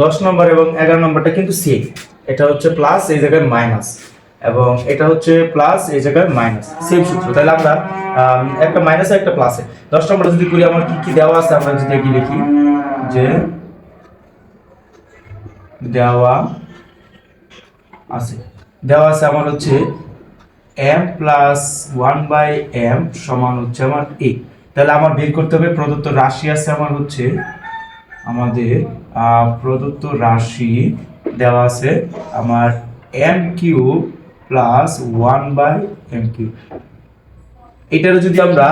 দশ নম্বর এবং এগারো নম্বরটা কিন্তু সেম এটা হচ্ছে প্লাস এই জায়গায় মাইনাস এবং এটা হচ্ছে প্লাস এই জায়গায় মাইনাস সেম সূত্র। তাহলে আমরা একটা মাইনাস একটা প্লাসে দশ নম্বর যদি করি, আমার কি কি দেওয়া আছে? আমরা যদি কি লিখি যে দেওয়া আছে। দেওয়া আছে আমার হচ্ছে M plus one by M সমান হচ্ছে আমার এ তাহলে আমার বের করতে হবে প্রদত্ত রাশি আছে আমার হচ্ছে আমাদের প্রদত্ত রাশি দেওয়া আছে আমার M Q plus one by M Q এটার যদি আমরা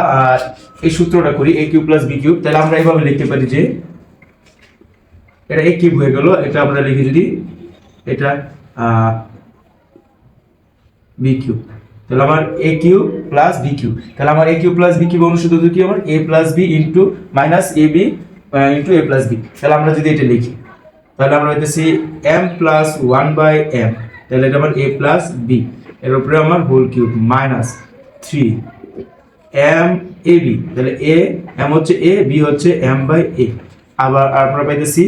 এই সূত্রটা করি A Q plus B cube তাহলে আমরা এইভাবে লিখতে পারি যে এটা এ কিউব হয়ে গেল। এটা আমরা লিখি যদি এটা বি কিউব তাহলে আমার A Q plus B Q তাহলে আমার A Q plus B cube অনুসূত্র কি আমার? A plus B into minus A B into A plus B তাহলে আমরা যদি এটা লিখি, তাহলে আমরা হইতেছি M plus one by M তাহলে এটা আমার এ প্লাস বি এর উপরে আমার whole cube minus three M A B তাহলে এ এম হচ্ছে এ বি হচ্ছে এম বাই এ আবার আমরা পাইতেছি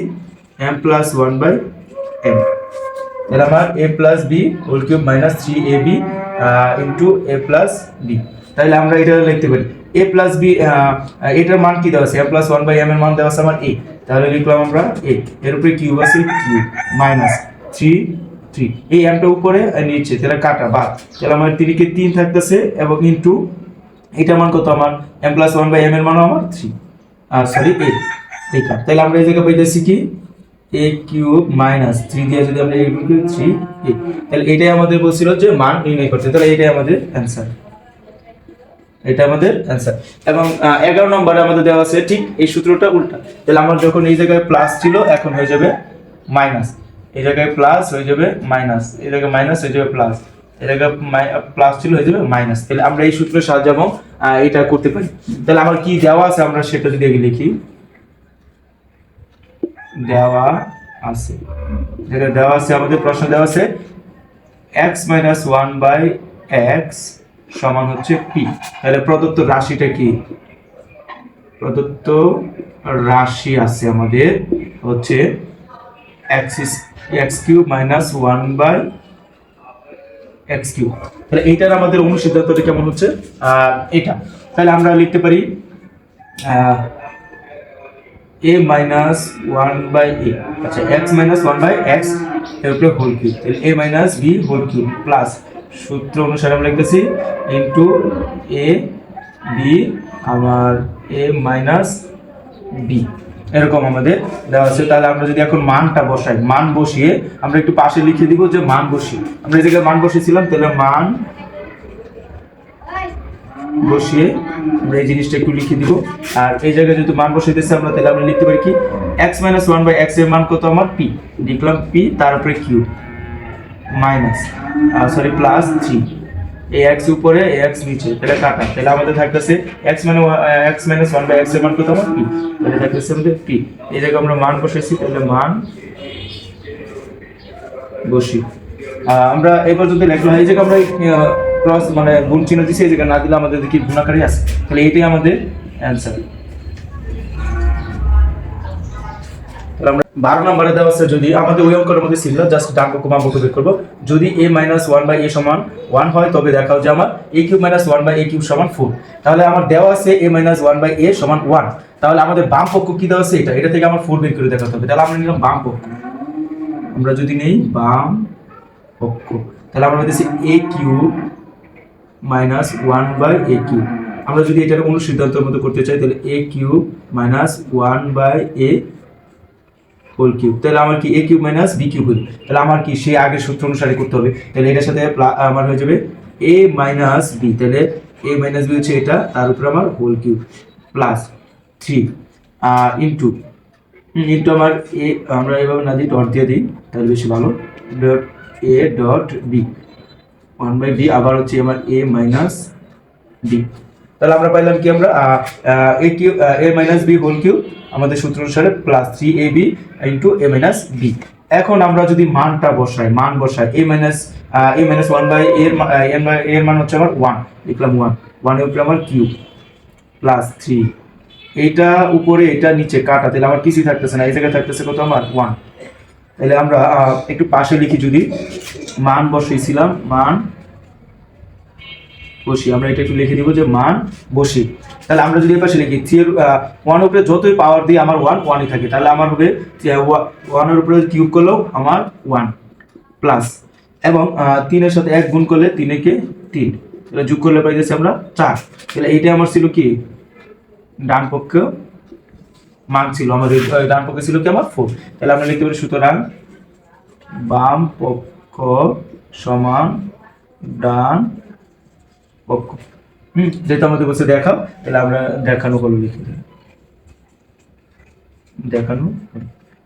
M plus one by M তাহলে আমার A plus B whole cube minus three A B into A plus B তাহলে আমরা এটা লিখতে পারি। এ প্লাস বি এটার মান কি দেওয়া আছে? M plus one by M এর মান দেওয়া আছে আমার এ তাহলে লিখলাম আমরা এ এর উপরে কিউব আছে কিউব মাইনাস থ্রি থ্রি এই এমটা উপরে নিচে, তাহলে কাটা, বাদ। তাহলে আমার তিনকে তিন থাকতেছে এবং ইন্টু এটা মান কত আমার? M plus one by M এর মানও আমার থ্রি আর সরি এ এইটা তাহলে আমরা এই জায়গায় পাইতেছি কি? এ কিউব মাইনাস থ্রি দিয়ে যদি আমরা করি থ্রি এ তাহলে এটাই আমাদের বলছিল যে মান নির্ণয় করতে তাহলে এটাই আমাদের অ্যান্সার এটা আমাদের অ্যান্সার এবং এগারো নম্বরে আমাদের দেওয়া আছে ঠিক এই সূত্রটা উল্টা। তাহলে আমার যখন এই জায়গায় প্লাস ছিল এখন হয়ে যাবে মাইনাস এই জায়গায় প্লাস হয়ে যাবে মাইনাস এই জায়গায় মাইনাস হয়ে যাবে প্লাস এই জায়গায় প্লাস ছিল হয়ে যাবে মাইনাস তাহলে আমরা এই সূত্রের সাহায্যে এবং, এটা করতে পারি। তাহলে আমার কি দেওয়া আছে আমরা সেটা যদি আগে লিখি। দেওয়া আছে। যেটা দেওয়া আছে আমাদের প্রশ্ন দেওয়া আছে X minus one by X সমান হচ্ছে পি তাহলে প্রদত্ত রাশিটা কি? প্রদত্ত রাশি আছে আমাদের, হচ্ছে X X cube minus one by X cube তাহলে এইটার আমাদের অনুসিদ্ধান্তটা কেমন হচ্ছে? এটা। তাহলে আমরা লিখতে পারি A minus one by A আচ্ছা এক্স মাইনাস ওয়ান বাই এক্সের উপরে whole cube A minus B whole cube plus সূত্র অনুসারে আমরা লিখতেছি ইন্টু এ বি আমার এ মাইনাস বি এরকম আমাদের দেওয়া আছে। তাহলে আমরা যদি এখন মানটা বসাই, মান বসিয়ে আমরা একটু পাশে লিখে দিব যে মান বসিয়ে। আমরা এই জায়গায় মান বসিয়েছিলাম, তাহলে মান বসিয়ে আমরা এই জিনিসটা একটু লিখে দিব। আর এই জায়গায় যেহেতু মান বসাইতেছে আমরা, তাহলে আমরা লিখতে পারি কি? এক্স মাইনাস ওয়ান বাই এক্সের মান কত আমার? পি লিখলাম পি তার উপরে Q minus sorry plus three এই এক্স উপরে এ এক্স নিচে। তাহলে কাটা। তাহলে আমাদের থাকতেছে এক্স মানে এক্স মাইনাস ওয়ান বাই এক্সের মান কত আমার পি তাহলে থাকতেছে আমাদের পি এই জায়গায় আমরা মান বসাইছি তাহলে মান বসি। আমরা এই পর্যন্ত লিখলাম এই জায়গায় আমরা ক্রস মানে গুণ চিহ্ন দিছি, এই জায়গায় না দিলে আমাদের কি গুণাকারই আছে? তাহলে এটাই আমাদের অ্যান্সার বারো নম্বরে দেওয়া আছে, যদি আমাদের ওই অঙ্কের মধ্যে ছিল জাস্ট ডান পক্ষ, বাম পক্ষ বের করব। যদি A minus one by A সমান ওয়ান হয়, তবে দেখাও যে আমার A cube minus one by A cube সমান ফোর তাহলে আমার দেওয়া আছে A minus one by A সমান ওয়ান তাহলে আমাদের বাম পক্ষ কি দেওয়া আছে? এটা এটা থেকে আমার ফোর বের করে দেখাতে হবে। তাহলে আমরা নিলাম বাম পক্ষ। আমরা যদি নেই, বাম পক্ষ। তাহলে আমরা বলতেছি A cube minus one by A cube আমরা যদি এটার অনুসিদ্ধান্তের মতো করতে চাই, তাহলে A cube minus one by A whole cube তাহলে আমার কি A cube minus B cube হল? তাহলে আমার কি সেই আগের সূত্র অনুসারে করতে হবে? তাহলে এটার সাথে আমার হয়ে যাবে এ মাইনাস বি তাহলে এ মাইনাস বি হচ্ছে এটা, তার উপরে আমার whole cube plus three into into আমার এ আমরা এভাবে না দিই ডট দিয়ে দিই, তাহলে বেশি ভালো। Dot A dot B one by B আবার হচ্ছে আমার এ মাইনাস বি তাহলে আমরা পাইলাম কি আমরা A Q A minus B whole Q আমাদের সূত্র অনুসারে plus three A B into A minus B এখন আমরা যদি মানটা বসাই, মান বসাই A minus A minus one by এর এর মান হচ্ছে আমার ওয়ান লিখলাম ওয়ান ওয়ানের উপরে আমার কিউ প্লাস থ্রি এইটা উপরে এটা নিচে কাটা, তাহলে আমার কিছুই থাকতেছে না, এই জায়গায় থাকতেছে কত আমার ওয়ান তাহলে আমরা একটু পাশে লিখি যদি, মান বসিয়েছিলাম মান বসি। আমরা এটা একটু লিখে দিব যে মান বসি। তাহলে আমরা যদি এপাশে লিখি থ্রি ওয়ান উপরে যতই পাওয়ার দিই, আমার ওয়ান ওয়ানই থাকে। তাহলে আমার হবে ওয়ানের উপরে কিউব করলেও আমার ওয়ান প্লাস এবং তিনের সাথে এক গুণ করলে তিনে কে তিন। তাহলে যোগ করলে পাই যাচ্ছে আমরা চার। তাহলে এইটা আমার ছিল কি? ডান পক্ষ মান ছিল। আমার ডান পক্ষে ছিল কি আমার? ফোর তাহলে আমরা লিখতে পারি সুতরাং বাম পক্ষ সমান ডান হুম যেহেতু আমাদের বসে দেখাও, তাহলে আমরা দেখানো হলো লিখে দিই। দেখানো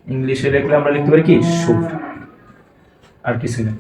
ইংলিশে লিখলে আমরা লিখতে পারি কি? শো আর কিছু না।